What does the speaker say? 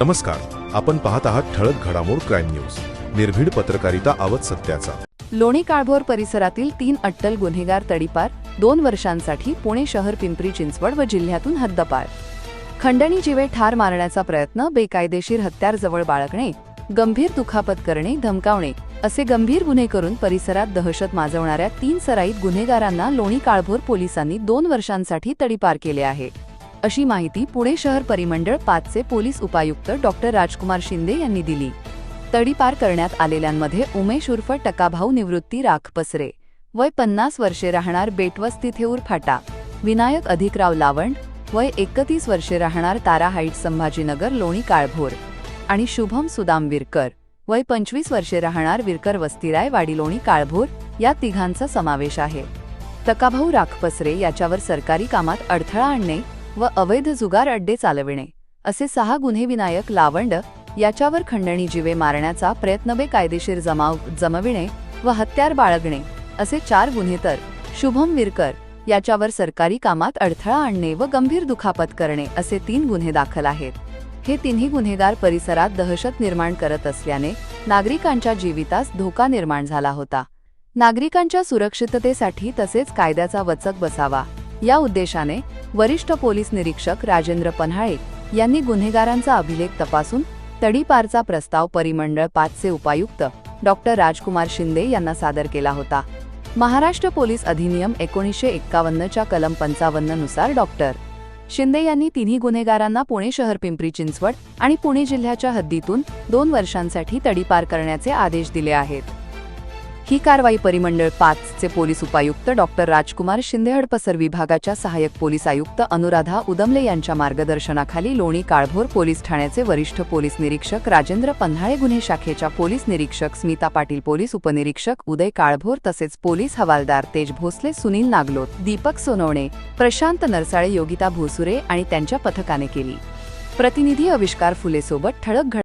नमस्कार आपण पाहत आहात ठळक घडामोड क्राईम न्यूज. निर्भीड पत्रकारिता आवत सत्याचा. लोणी काळभोर परिसरातील तीन अट्टल गुन्हेगार तडीपार दोन वर्षांसाठी पुणे शहर पिंपरी चिंचवड व जिल्ह्यातून हद्दपार. खंडणी जीवे ठार मारण्याचा प्रयत्न बेकायदेशीर हत्यार जवळ बाळगणे गंभीर दुखापत करणे धमकावणे असे गंभीर गुन्हे करून परिसरात दहशत माजवणाऱ्या तीन सराईत गुन्हेगारांना लोणी काळभोर पोलिसांनी दोन वर्षांसाठी तडीपार केले आहे. अशी माहिती पुणे शहर परिमंडळ पाचचे पोलीस उपायुक्त डॉक्टर राजकुमार शिंदे यांनी दिली. तडीपार करण्यात आलेल्यांमध्ये उमेश उर्फ टकाभाऊ निवृत्ती राखपसरे वय पन्नास वर्षे राहणार बेटवस्ती थेऊर फाटा. विनायक अधिकराव लावंड वय एकतीस वर्षे राहणार तारा हाईट संभाजीनगर लोणी काळभोर. आणि शुभम सुदाम विरकर. वय पंचवीस वर्षे राहणार विरकर वस्तीराय वाडी लोणी काळभोर या तिघांचा समावेश आहे. तकाभाऊ राखपसरे याच्यावर सरकारी कामात अडथळा आणणे व अवैध जुगार अड्डे चालविणे असे सहा गुन्हे विनायक लावंड याच्यावर खंडणी जीवे मारण्याचा प्रयत्न बेकायदेशीर जमाव जमविणे व हत्यार बाळगणे असे चार गुन्हे तर शुभम विरकर याच्यावर सरकारी कामात अडथळा आणणे व गंभीर दुखापत करणे असे तीन गुन्हे दाखल आहेत. हे तिन्ही गुन्हेगार परिसरात दहशत निर्माण करत असल्याने नागरिकांच्या जीवितास धोका निर्माण झाला होता. नागरिकांच्या सुरक्षिततेसाठी तसेच कायद्याचा वचक बसावा. या उद्देशाने वरिष्ठ पोलीस निरीक्षक राजेंद्र पन्हाळे यांनी गुन्हेगारांचा अभिलेख तपासून तडीपारचा प्रस्ताव परिमंडळ पाचचे उपायुक्त डॉक्टर राजकुमार शिंदे यांना सादर केला होता. महाराष्ट्र पोलीस अधिनियम एकोणीसशे एक्कावन्नच्या कलम पंचावन्ननुसार डॉक्टर शिंदे यांनी तिन्ही गुन्हेगारांना पुणे शहर पिंपरी चिंचवड आणि पुणे जिल्ह्याच्या हद्दीतून दोन वर्षांसाठी तडीपार करण्याचे आदेश दिले आहेत. ही कारवाई परिमंडळ पाचचे पोलीस उपायुक्त डॉक्टर राजकुमार शिंदे हडपसर विभागाच्या सहाय्यक पोलीस आयुक्त अनुराधा उदमले यांच्या मार्गदर्शनाखाली लोणी काळभोर पोलीस ठाण्याचे वरिष्ठ पोलीस निरीक्षक राजेंद्र पन्हाळे गुन्हे शाखेच्या पोलीस निरीक्षक स्मिता पाटील पोलीस उपनिरीक्षक उदय काळभोर तसेच पोलीस हवालदार तेज भोसले सुनील नागलोत दीपक सोनवणे प्रशांत नरसाळे योगिता भोसुरे आणि त्यांच्या पथकाने केली. प्रतिनिधी आविष्कार फुलेसोबत ठळक घड